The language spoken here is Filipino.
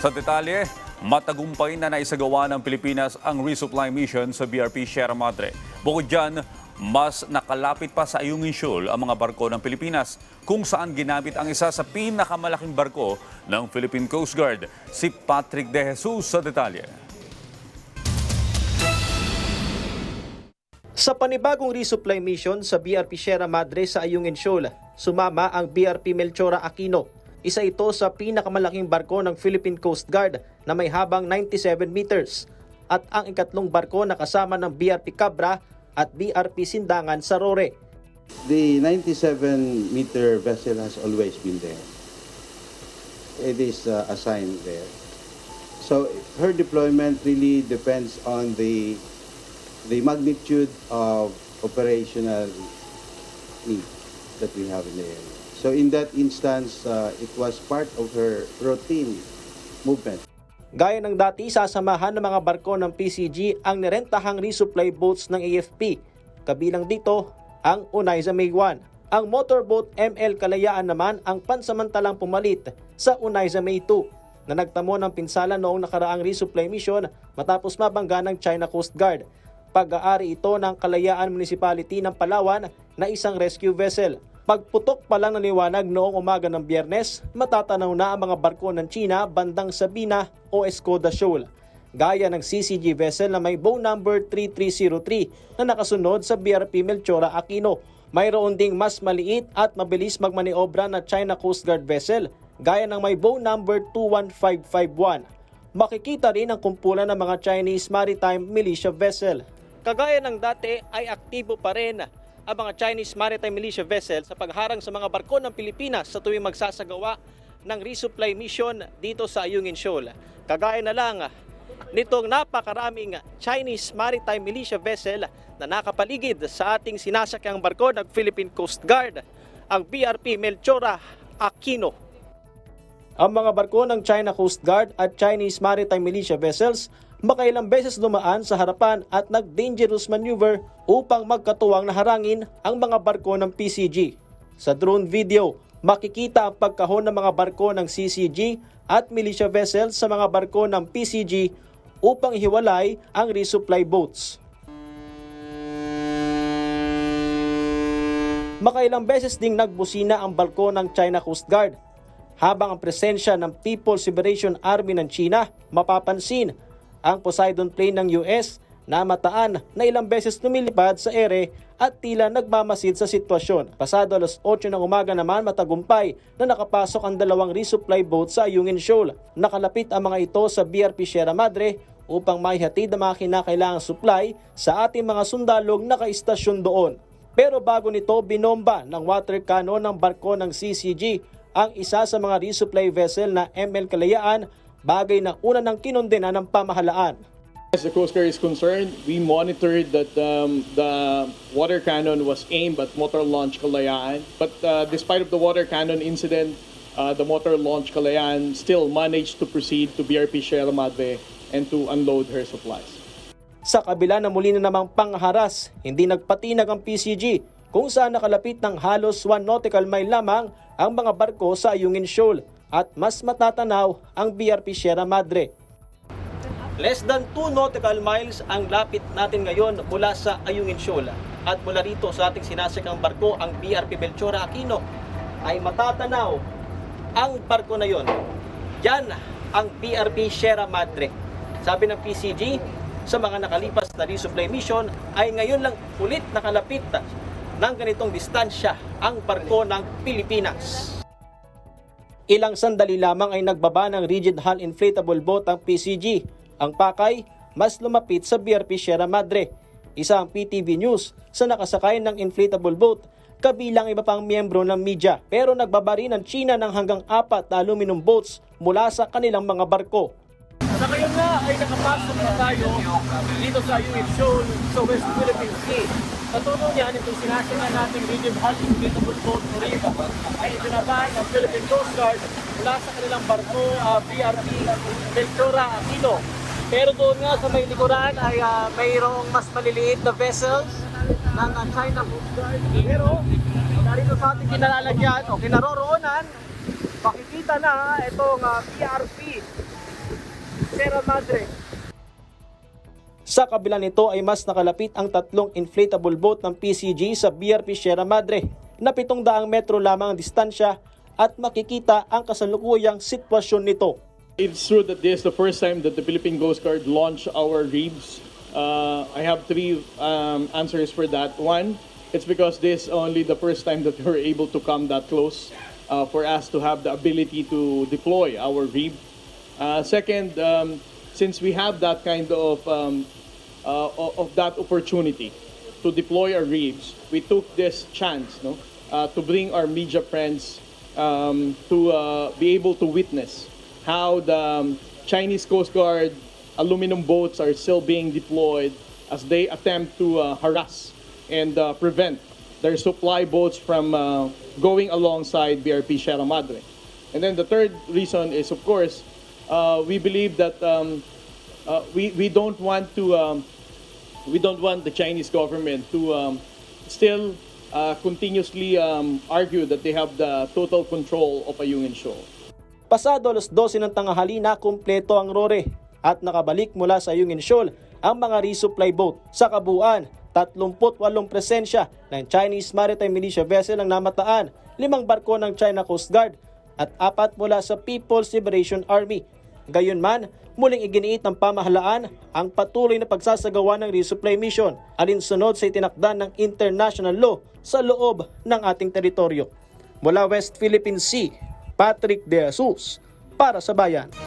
Sa detalye, matagumpay na naisagawa ng Pilipinas ang resupply mission sa BRP Sierra Madre. Bukod dyan, mas nakalapit pa sa Ayungin Shoal ang mga barko ng Pilipinas kung saan ginamit ang isa sa pinakamalaking barko ng Philippine Coast Guard, si Patrick De Jesus sa detalye. Sa panibagong resupply mission sa BRP Sierra Madre sa Ayungin Shoal, sumama ang BRP Melchora Aquino. Isa ito sa pinakamalaking barko ng Philippine Coast Guard na may habang 97 meters at ang ikatlong barko na kasama ng BRP Cabra at BRP Sindangan sa Rore. The 97 meter vessel has always been there. It is uh, assigned there. So her deployment really depends on the the magnitude of operational need that we have in the area. So in that instance, uh, it was part of her routine movement. Gaya ng dati, sasamahan ng mga barko ng PCG ang nirentahang resupply boats ng AFP. Kabilang dito ang Unaiza May 1. Ang motorboat ML Kalayaan naman ang pansamantalang pumalit sa Unaiza May 2 na nagtamo ng pinsala noong nakaraang resupply mission matapos mabangga ng China Coast Guard. Pag-aari ito ng Kalayaan Municipality ng Palawan na isang rescue vessel. Pagputok pa lang ng liwanag noong umaga ng biyernes, matatanaw na ang mga barko ng China bandang Sabina o Escoda Shoal. Gaya ng CCG vessel na may bow number 3303 na nakasunod sa BRP Melchora Aquino. Mayroon ding mas maliit at mabilis magmaniobra na China Coast Guard vessel gaya ng may bow number 21551 makikita rin ang kumpulan ng mga Chinese Maritime Militia Vessel. Kagaya ng dati ay aktibo pa rin ang mga Chinese Maritime Militia Vessel sa pagharang sa mga barko ng Pilipinas sa tuwing magsasagawa ng resupply mission dito sa Ayungin Shoal. Kagaya na lang nitong napakaraming Chinese Maritime Militia Vessel na nakapaligid sa ating sinasakyang barko ng Philippine Coast Guard, ang BRP Melchora Aquino. Ang mga barko ng China Coast Guard at Chinese Maritime Militia vessels makailang beses dumaan sa harapan at nag-dangerous maneuver upang magkatuwang na harangin ang mga barko ng PCG. Sa drone video, makikita ang pagkahon ng mga barko ng CCG at militia vessels sa mga barko ng PCG upang hiwalay ang resupply boats. Makailang beses ding nagbusina ang barko ng China Coast Guard habang ang presensya ng People's Liberation Army ng China mapapansin ang Poseidon plane ng US na mataan na ilang beses lumilipad sa ere at tila nagmamasid sa sitwasyon. Pasado alas 8 ng umaga naman matagumpay na nakapasok ang dalawang resupply boat sa Ayungin Shoal. Nakalapit ang mga ito sa BRP Sierra Madre upang maihatid ang mga kinakailangang supply sa ating mga sundalong nakaistasyon doon. Pero bago nito, binomba ng water cannon ng barko ng CCG ang isa sa mga resupply vessel na ML Kalayaan, bagay na una ng kinondena ng pamahalaan. As the Coast Guard is concerned, we monitored that um, the water cannon was aimed at motor launch Kalayaan. But uh, despite of the water cannon incident, uh, the motor launch Kalayaan still managed to proceed to BRP Sierra Madre and to unload her supplies. Sa kabila na muli na namang pangharas, hindi nagpatinag ang PCG kung saan nakalapit ng halos 1 nautical mile lamang ang mga barko sa Ayungin Shoal at mas matatanaw ang BRP Sierra Madre. Less than 2 nautical miles ang lapit natin ngayon mula sa Ayungin Shoal at mula rito sa ating sinasakang barko ang BRP Belchora Aquino ay matatanaw ang barko na yon. Yan ang BRP Sierra Madre. Sabi ng PCG, sa mga nakalipas na resupply mission ay ngayon lang ulit nakalapit ng ganitong distansya ang barko ng Pilipinas. Ilang sandali lamang ay nagbaba ng rigid hull inflatable boat ang PCG. Ang pakay, mas lumapit sa BRP Sierra Madre. Isa ang PTV News sa nakasakay ng inflatable boat kabilang iba pang miyembro ng media. Pero nagbaba rin ang China ng hanggang apat na aluminum boats mula sa kanilang mga barko. Sa ngayon nga ay nakapasok na tayo dito sa UF Shoal sa West Philippine Sea. Katulong yan itong sinasina nating rigid hull inflatable boat Riva ay ibinaba ng Philippine Coast Guard mula sa kanilang barko uh, BRP Ventura Aquino. Pero doon nga sa may likuran ay uh, mayroong mas maliliit na vessels ng uh, China Coast Guard. Pero narito sa ating kinalalagyan o kinaroroonan, makikita na itong uh, BRP Madre. Sa kabila nito ay mas nakalapit ang tatlong inflatable boat ng PCG sa BRP Sierra Madre na 700 metro lamang ang distansya at makikita ang kasalukuyang sitwasyon nito. It's true that this is the first time that the Philippine Coast Guard launched our reefs. Uh, I have three um, answers for that. One, it's because this is only the first time that we're able to come that close uh, for us to have the ability to deploy our reef. Uh, second, um, since we have that kind of um, uh, of that opportunity to deploy our reefs, we took this chance, no, uh, to bring our media friends um, to uh, be able to witness how the um, Chinese Coast Guard aluminum boats are still being deployed as they attempt to uh, harass and uh, prevent their supply boats from uh, going alongside BRP Sierra Madre. And then the third reason is, of course, uh, we believe that um, uh, we, we don't want to um, we don't want the Chinese government to um, still uh, continuously um, argue that they have the total control of Ayungin Shoal. Pasado alas 12 ng tanghali na kumpleto ang Rore at nakabalik mula sa Yungin Shoal ang mga resupply boat. Sa kabuuan, 38 presensya ng Chinese Maritime Militia Vessel ang namataan, limang barko ng China Coast Guard at apat mula sa People's Liberation Army. Gayunman, muling iginiit ng pamahalaan ang patuloy na pagsasagawa ng resupply mission alinsunod sa itinakda ng international law sa loob ng ating teritoryo. Mula West Philippine Sea, Patrick De Jesus para sa Bayan.